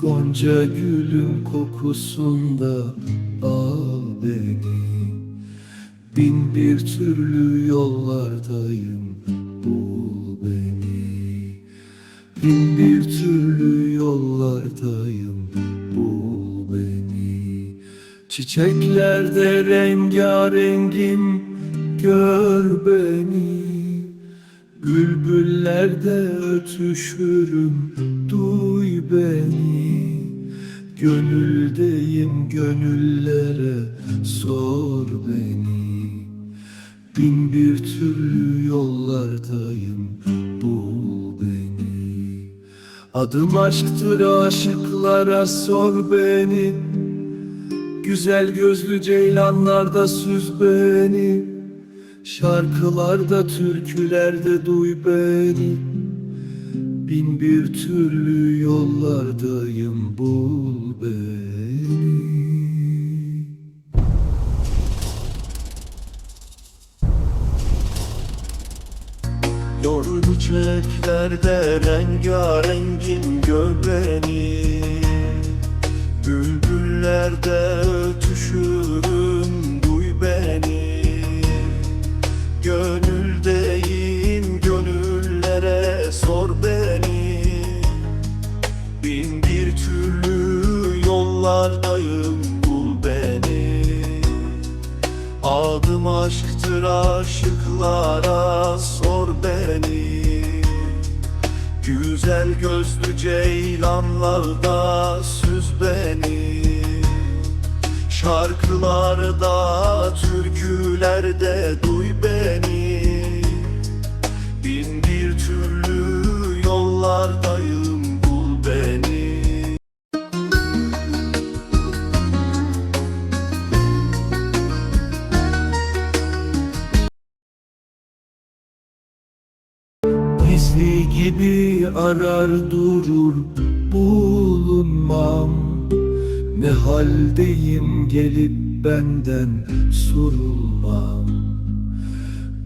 Gonca gülün kokusunda al beni. Bin bir türlü yollardayım bul beni. Bin bir türlü yollardayım bul beni. Çiçeklerde rengarengim gör beni. Bülbüllerde ötüşürüm duy beni Gönüldeyim gönüllere sor beni. Bin bir türlü yollardayım bul beni. Adım aşktır aşıklara sor beni. Güzel gözlü ceylanlarda süz beni. Şarkılarda türkülerde duy beni. Bin bir türlü yollardayım bul beni. Yor çiçeklerde rengarengim gör beni Bülbüllerde ötüşürüm aşktır aşıklara sor beni. Güzel gözlü ceylanlarda süz beni. Şarkılarda, türkülerde duy Gizli gibi arar durur bulunmam. Ne haldeyim gelip benden sorulmam.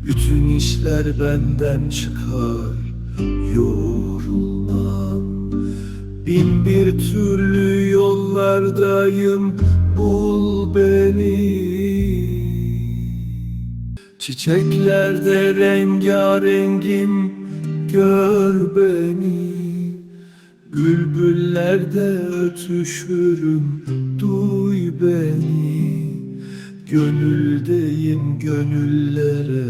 Bütün işler benden çıkar yorulmam. Bin bir türlü yollardayım bul beni. Çiçeklerde rengarengim gör beni. Bülbüllerde ötüşürüm duy beni. Gönüldeyim gönüllere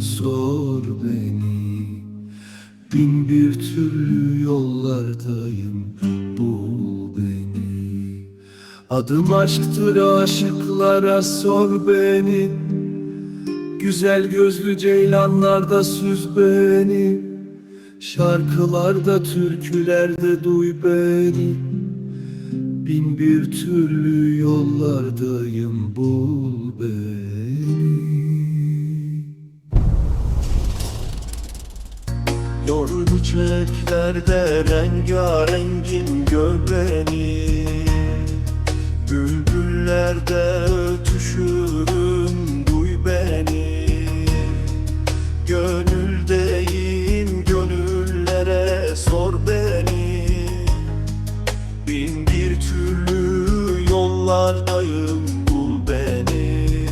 sor beni. Bin bir türlü yollardayım bul beni. Adım aşktır aşıklara sor beni. Güzel gözlü ceylanlarda süz beni Şarkılarda türkülerde duy beni. Bin bir türlü yollardayım bul beni. Yorgu çiçeklerde rengarengim gör beni. Bülbüllerde ötüşürüm duy beni. Gönüldeyim yollardayım bul beni.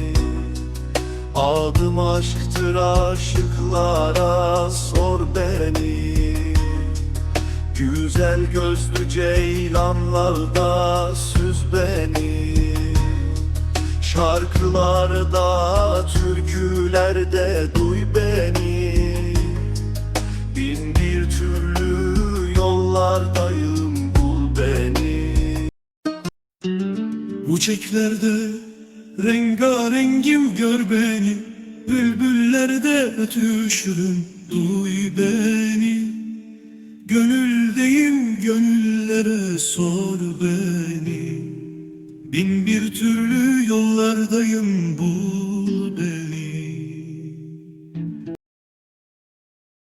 Adım aşktır aşıklara sor beni. Güzel gözlü ceylanlarda süz beni. Şarkılarda, türkülerde duy beni Çiçeklerde rengarengim gör beni Bülbüllerde ötüşürüm duy beni. Gönüldeyim gönüllere sor beni. Bin bir türlü yollardayım